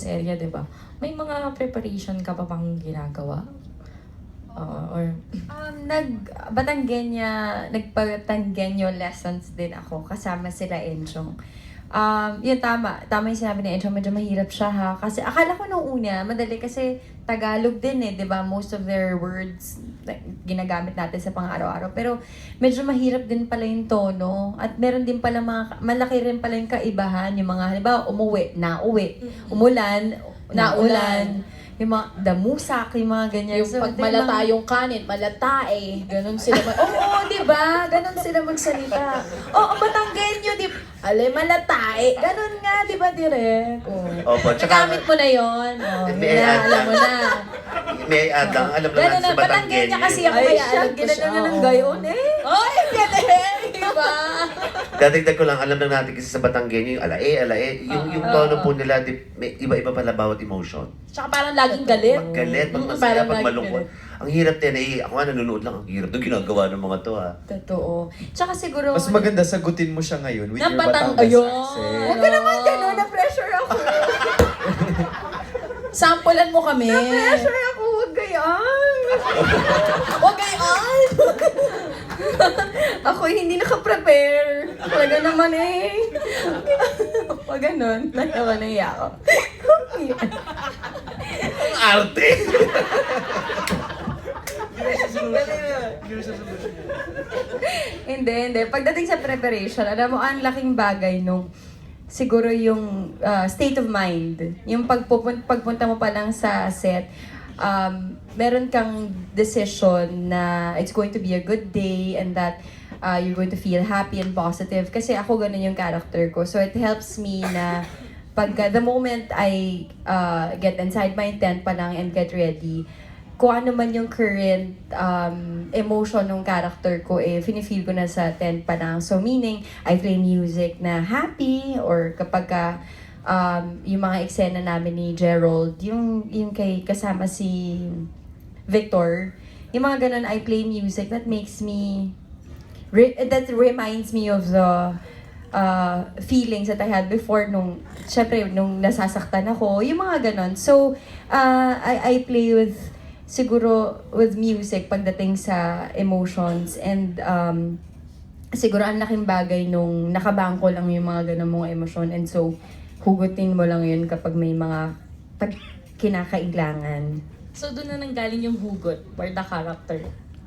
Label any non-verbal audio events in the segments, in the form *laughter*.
this area, di ba? May mga preparation ka pa bang ginagawa? Oo, or Um, nag Batanggenya, nagpatanggenyo lessons din ako kasama sila Enchong. Um, yun tama, tama yung sinabi ni Enchong, medyo mahirap siya ha. Kasi akala ko nung una, madali kasi Tagalog din eh, di ba? Most of their words like, ginagamit natin sa pang-araw-araw. Pero medyo mahirap din pala yung tono. At meron din pala mga, malaki rin pala yung kaibahan. Yung mga, halimbawa, umuwi, nauwi. Umulan, naulan. Yung mga damusak, yung mga ganyan. Yung So, pag malata yung kanin, malatae. Ganun sila mag... *laughs* Oo, di ba? Ganun sila magsalita. Oo, Batanggenyo, di Ale, malatae. Ganun nga, di ba, direk? Oo. Opo, tsaka- Nagamit mo na yon. Oh, May na, add alam mo na. May adang, alam na Ganun na, sa Batanggenya Batanggenya. kasi ako Ay, kaya siya, alam ko siya. na ng gayon eh. Ay, galing! Di ba? Dadagdag ko lang, alam lang natin kasi sa Batanggenya, yung alae, alae, yung, yung Oo. tono po nila, di, may iba-iba pala bawat emotion. Tsaka parang laging galit. Pag galit, pag Mm, masaya, parang pag laging malungkot. galit. Ang hirap din eh, ako nga nanonood lang, ang hirap ng ginagawa ng mga to ha. Totoo. Tsaka siguro... Mas maganda sagutin mo siya ngayon with Ng your Batang- Batangas Ayun. accent. Huwag ka naman gano'n, na-pressure ako. *laughs* Sampulan mo kami. pressure ako, huwag gayaan. Huwag gayon! *laughs* ako hindi naka-prepare. Talaga naman eh. Pag ganun, natawa na iya ako. Ang arte! *laughs* hindi, hindi. Pagdating sa preparation, alam mo, ang laking bagay nung siguro yung uh, state of mind. Yung pagpupun- pagpunta mo pa lang sa set, um, meron kang decision na it's going to be a good day and that uh, you're going to feel happy and positive. Kasi ako ganun yung character ko. So it helps me na pag the moment I uh, get inside my tent pa lang and get ready, kung ano man yung current um, emotion ng character ko, eh, feel ko na sa tent pa lang. So, meaning, I play music na happy or kapag ka, um, yung mga eksena namin ni Gerald, yung, yung kay kasama si Victor, yung mga ganun, I play music that makes me, re- that reminds me of the uh, feelings that I had before nung, syempre, nung nasasaktan ako, yung mga ganon. So, uh, I, I play with, siguro, with music pagdating sa emotions and, um, siguro ang laking bagay nung nakabangko lang yung mga ganun mong emosyon and so, hugutin mo lang yun kapag may mga pag kinakailangan. so doon na nanggaling yung hugot for the character.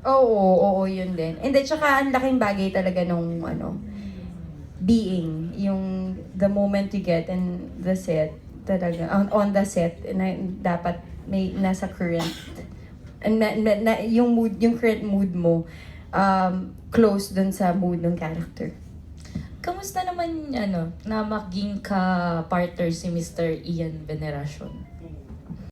Oo, oo, yun din. And then, tsaka ang laking bagay talaga nung, ano, being, yung the moment you get in the set, talaga, on, on the set, na dapat may nasa current, and na, na, na, yung mood, yung current mood mo, um, close dun sa mood ng character. Kamusta naman ano, na maging ka-partner si Mr. Ian Veneracion?